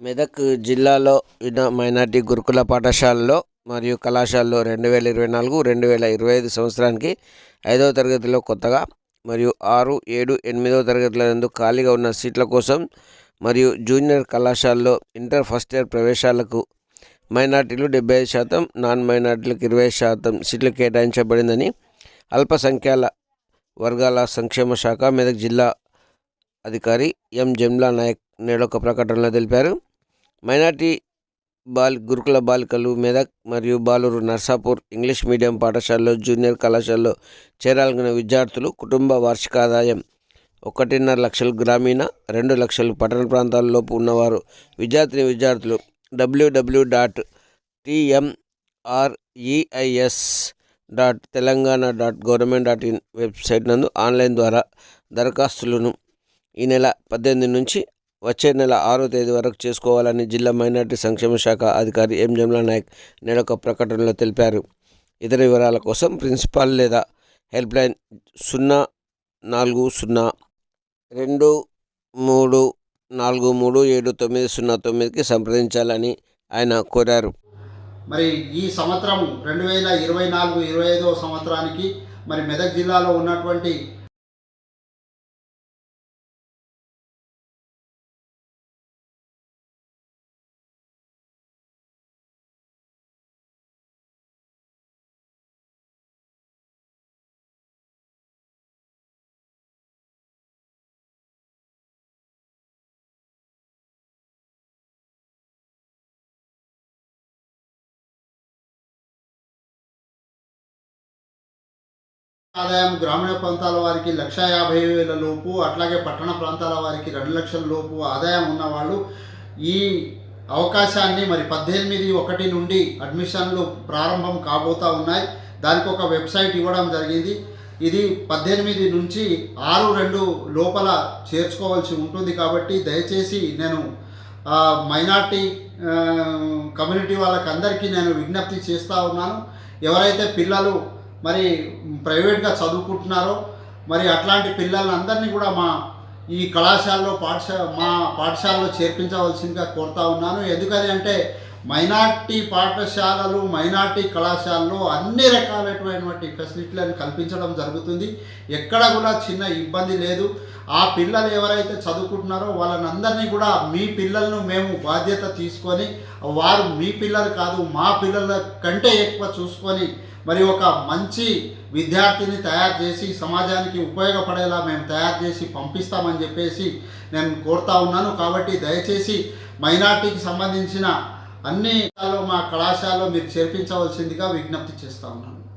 మెదక్ జిల్లాలో మైనార్టీ గురుకుల పాఠశాలలో మరియు కళాశాలలో రెండు వేల ఇరవై నాలుగు రెండు వేల ఇరవై ఐదు సంవత్సరానికి ఐదవ తరగతిలో కొత్తగా మరియు ఆరు ఏడు ఎనిమిదవ తరగతుల నందు ఖాళీగా ఉన్న సీట్ల కోసం మరియు జూనియర్ కళాశాలలో ఇంటర్ ఫస్ట్ ఇయర్ ప్రవేశాలకు మైనార్టీలు డెబ్బై ఐదు శాతం నాన్ మైనార్టీలకు ఇరవై శాతం సీట్లు కేటాయించబడిందని అల్పసంఖ్యాల వర్గాల సంక్షేమ శాఖ మెదక్ జిల్లా అధికారి ఎం జమ్లా నాయక్ నేడొక ప్రకటనలో తెలిపారు. మైనార్టీ బాల్ గురుకుల బాలికలు మెదక్ మరియు బాలూరు నర్సాపూర్ ఇంగ్లీష్ మీడియం పాఠశాలలో జూనియర్ కళాశాలలో చేరాలనుకున్న విద్యార్థులు కుటుంబ వార్షిక ఆదాయం ఒకటిన్నర లక్షలు గ్రామీణ రెండు లక్షలు పట్టణ ప్రాంతాలలోపు ఉన్నవారు విద్యార్థిని విద్యార్థులు WWW dot TMREIS dot Telangana dot government dot in website నందు ఆన్లైన్ ద్వారా దరఖాస్తులను ఈ నెల పద్దెనిమిది నుంచి వచ్చే నెల ఆరో తేదీ వరకు చేసుకోవాలని జిల్లా మైనార్టీ సంక్షేమ శాఖ అధికారి ఎం జమ్లా నాయక్ నేడొక ప్రకటనలో తెలిపారు. ఇతర వివరాల కోసం ప్రిన్సిపాల్ లేదా హెల్ప్ లైన్ సున్నా నాలుగు సున్నా రెండు మూడు నాలుగు మూడు ఏడు తొమ్మిది సున్నా తొమ్మిదికి సంప్రదించాలని ఆయన కోరారు. మరి ఈ సంవత్సరం రెండు వేల ఇరవై నాలుగు ఇరవై ఐదవ సంవత్సరానికి మరి మెదక్ జిల్లాలో ఉన్నటువంటి ఆదాయం గ్రామీణ ప్రాంతాల వారికి లక్ష యాభై వేల లోపు అట్లాగే పట్టణ ప్రాంతాల వారికి రెండు లక్షల లోపు ఆదాయం ఉన్నవాళ్ళు ఈ అవకాశాన్ని మరి పద్దెనిమిది ఒకటి నుండి అడ్మిషన్లు ప్రారంభం కాబోతూ ఉన్నాయి. దానికి ఒక వెబ్సైట్ ఇవ్వడం జరిగింది. ఇది పద్దెనిమిది నుంచి ఆరు రెండు లోపల చేర్చుకోవాల్సి ఉంటుంది కాబట్టి దయచేసి నేను మైనార్టీ కమ్యూనిటీ వాళ్ళకి అందరికీ నేను విజ్ఞప్తి చేస్తూ ఉన్నాను. ఎవరైతే పిల్లలు మరి ప్రైవేట్గా చదువుకుంటున్నారో మరి అట్లాంటి పిల్లలందరినీ కూడా మా ఈ కళాశాలలో పాఠశాల మా పాఠశాలలో చేర్పించవలసిందిగా కోరుతా ఉన్నాను. ఎందుకని అంటే మైనార్టీ పాఠశాలలు మైనార్టీ కళాశాలలో అన్ని రకాలైనటువంటి ఫెసిలిటీలను కల్పించడం జరుగుతుంది. ఎక్కడ కూడా చిన్న ఇబ్బంది లేదు. ఆ పిల్లలు ఎవరైతే చదువుకుంటున్నారో వాళ్ళనందరినీ కూడా మీ పిల్లలను మేము బాధ్యత తీసుకొని వారు మీ పిల్లలు కాదు మా పిల్లల కంటే ఎక్కువ చూసుకొని మరి ఒక మంచి విద్యార్థిని తయారు చేసి సమాజానికి ఉపయోగపడేలా మేము తయారు చేసి పంపిస్తామని చెప్పేసి నేను కోరుతా ఉన్నాను. కాబట్టి దయచేసి మైనార్టీకి సంబంధించిన అన్ని మా కళాశాలలో మీరు చేర్పించవలసిందిగా విజ్ఞప్తి చేస్తా ఉన్నాను.